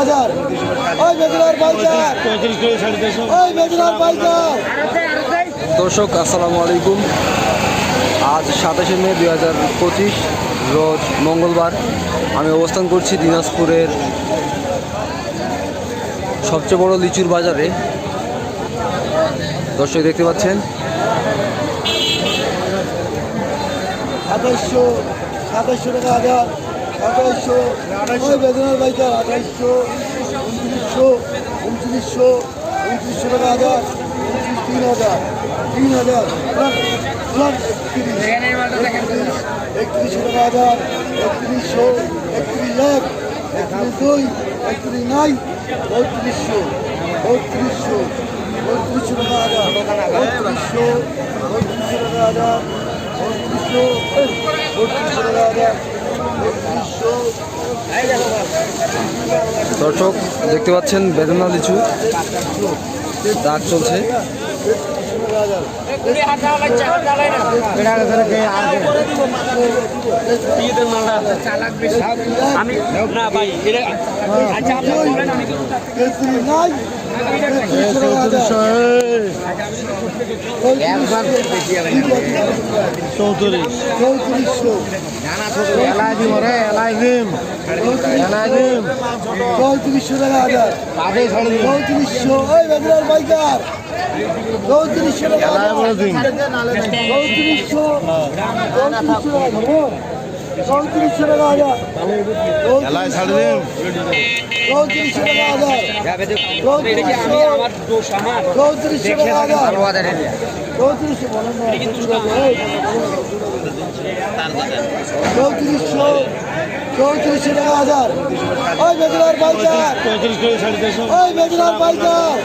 হাজার। ওই পাইকার। ওই পাইকার। দর্শক আসসালামু আলাইকুম। আজ সাতাশে মে দুই হাজার পঁচিশ রোজ মঙ্গলবার। আমি অবস্থান করছি দিনাজপুরের সবচেয়ে বড় লিচুর বাজারে। দর্শক দেখতে পাচ্ছেন? আঠাইশশো সাতাইশশো টাকা হাজার। আঠাইশশো ওই বেদনার পাইকার আঠাইশশো, উনত্রিশশো উনত্রিশশো উনত্রিশশো টাকা হাজার তিন হাজার তিন হাজার একত্রিশ একত্রিশশো টাকা হাজার, একত্রিশশো, একত্রিশ এক একত্রিশ দুই, একত্রিশ নাই বত্রিশশো বত্রিশশো বত্রিশশো টাকা হাজার, বত্রিশশো বত্রিশশো টাকা হাজার, বত্রিশশো বত্রিশশো টাকা হাজার দর্শক দেখতে পাচ্ছেন বেদনা লিচু। দাগ চলছে। আমি না ভাই আচ্ছা আপনি চৌত্রিশ চৌত্রিশশো এলাই দিম রে এলাই দিম এলাই দিম চৌত্রিশশো টাকা হাজার চৌত্রিশশো ওই বেদনার পাইকার চৌত্রিশশো টাকা চৌত্রিশশো চৌত্রিশশো টাকা ধরো চৌত্রিশশো টাকা হাজার এলাই ছাড়ি দিম চৌত্রিশশো টাকা হাজার এটা কি আমি আমার দোষ আমার চৌত্রিশশো টাকা হাজার চৌত্রিশশো বলেন না চৌত্রিশশো চৌত্রিশশো টাকা হাজার ওই বেদনার পাইকার পঁয়ত্রিশ করে ছাড়ি দেশো ওই বেদনার পাইকার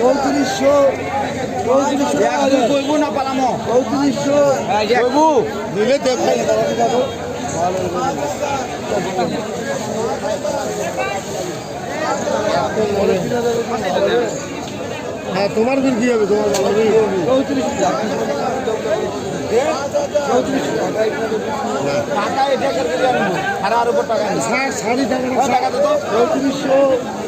চৌত্রিশশো চৌত্রিশশো টাকা হাজার চৌত্রিশশো। দিলে দেখো। হ্যাঁ তোমার বিল কি হবে? তোমার ভালো বিল? চৌত্রিশ ষাট শাড়ি টাকা চৌত্রিশশো চৌত্রিশশো। টাকা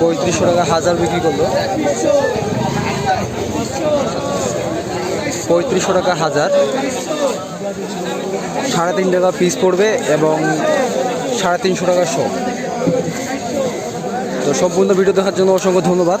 পঁয়ত্রিশশো টাকা হাজার বিক্রি করল। পঁয়ত্রিশশো টাকা হাজার। সাড়ে তিন টাকা পিস পড়বে এবং সাড়ে তিনশো টাকা শো তো সম্পূর্ণ ভিডিও দেখার জন্য অসংখ্য ধন্যবাদ।